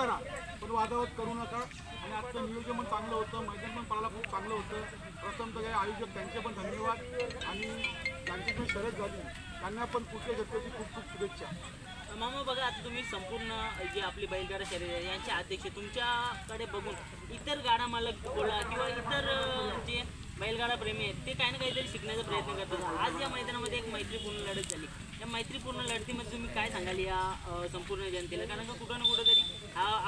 करा पण वादावत करू नका. आणि आजचं नियोजन पण चांगलं होतं मैदान पण पाहायला खूप चांगलं होतं. प्रथम तर आयोजक त्यांचे पण धन्यवाद. आणि त्यांची पण शर्यत झाली. त्यांना पण पुढच्या शर्यतीची खूप खूप शुभेच्छा. मामा बघा आता तुम्ही संपूर्ण जे आपली बैलगाडा शरीर आहे यांचे अध्यक्ष तुमच्याकडे बघून इतर गाडा मालक बोला किंवा इतर जे बैलगाडा प्रेमी आहेत ते काही ना काहीतरी शिकण्याचा प्रयत्न करतात. आज या मैदानामध्ये एक मैत्रीपूर्ण लढत झाली. या मैत्रीपूर्ण लढतीमध्ये तुम्ही काय सांगाल या संपूर्ण जनतेला? कारण का कुठं ना कुठं तरी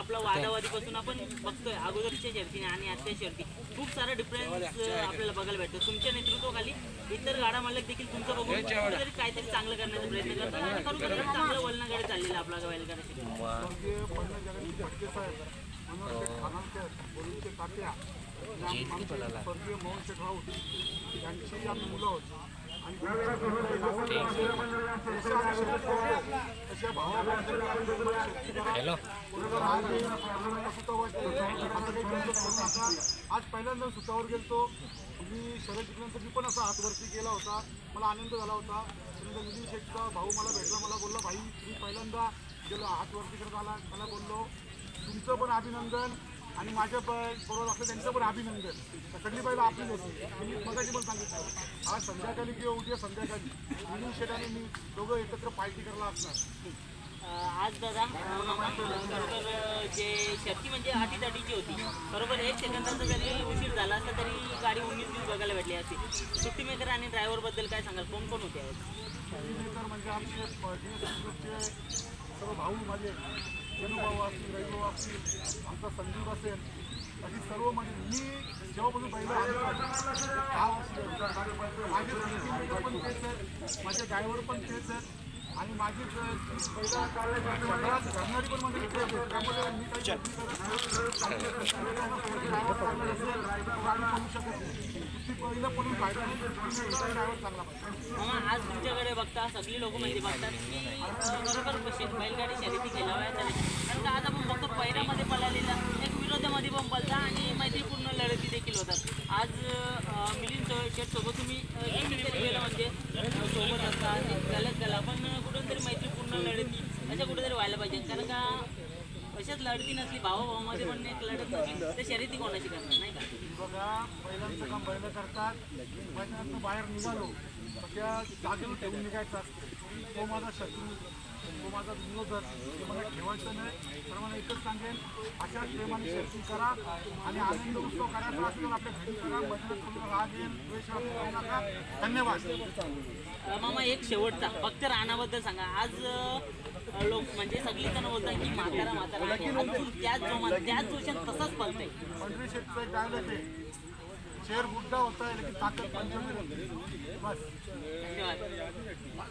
आपला वादावादीपासून आपण बघतोय. अगोदरच्या शर्तीने आणि आजच्या शर्ती. खूप सारा डिफरन्स आपल्याला बघायला भेटतो. तुमच्या नेतृत्वाखाली इतर गाडा मालक देखील तुमचं बघून कुठेतरी काहीतरी चांगलं करण्याचा प्रयत्न करतात आणि खरोखर चांगलं वलनाकडे चाललेलं आहे आपला शर्यत हॅलो. आज पहिल्यांदा सुतावर गेलतो. मी शरद जिंकल्यानंतर मी पण असा हातवरती गेला होता. मला आनंद झाला होता. म्हणजे त्यानंतर नितीन शेठचा भाऊ मला भेटला. मला बोलला भाई मी पहिल्यांदा गेलो हातवरती करत आला. मला बोललो तुमचं पण अभिनंदन. आणि माझ्या बरोबर असलं त्यांचं पण अभिनंदन. सगळी पहिलं आपलीच होती मी मगाशी पण सांगितलं. आज संध्याकाळी किंवा उद्या संध्याकाळी नितीन शेठ आणि मी दोघं एकत्र पार्टी करायला असणार. आज दादा तर जे शक्ती म्हणजे अटीतटीची होती. बरोबर एक सेकंदाचा जरी उशीर झाला असता तरी गाडी उन्नीस बघायला भेटली असती सुट्टी मेकर आणि ड्रायव्हरबद्दल काय सांगाल? कोण कोण होते आज म्हणजे आमचे चे सर्व भाऊ माझे जनुभाऊ असतील रविभाऊ असतील आमचा संजीव असेल आणि सर्व म्हणजे मी जेव्हापासून पहिलं आलो, दहा वर्ष झाली. माझे पण तेच आहेत माझे ड्रायव्हर पण तेच आहेत. आणि माझी घडणारी पण त्यामुळे मी काही शकत नाही ती पहिलं फायदा चांगला पाहिजे आज तुमच्याकडे बघता सगळी लोक म्हणजे बघतात की बरोबर बैलगाडी शर्यती खेळाव्या कारण आज आपण बघतो पहिल्यामध्ये पळालेला एक विरोधामध्ये पण पळता आणि मैत्रीपूर्ण लढती देखील होतात आज अं, मिलिंद सो शेटसोबत तुम्ही अं, एकंदरीत गेलं म्हणजे अं, सोबत असतात एक गलत गला पण कुठून तरी मैत्रीपूर्ण लढती अशा कुठेतरी व्हायला पाहिजे. कारण का अशाच लढती नसली भावाभावामध्ये पण एक लढत नसली. तर शर्यती कोणाची करणार नाही का? बघा पहिल्यांचं काम बैल करतात. बाहेर निघालो. तर त्या जागेवर ठेवून निघायचं असतं. तो माझा शत्रू तो माझा विरोधक. ते मला ठेवायचं नाही. तर मला एकच प्रेमाने शेती करा आणि आनंद उत्सव करायचा असतो तर आपल्या घरी करा. मैदानात तुम्हाला राग येईल द्वेष वाटू करू नका. धन्यवाद. मामा एक शेवटचा. फक्त राणाबद्दल सांगा. आज लोक म्हणजे सगळी जण बोलतात की म्हातारा म्हातारा अजून त्याच जोमात त्याच जोशात तसंच आहे शेर बुड्ढा होता है लेकिन. बस. धन्यवाद.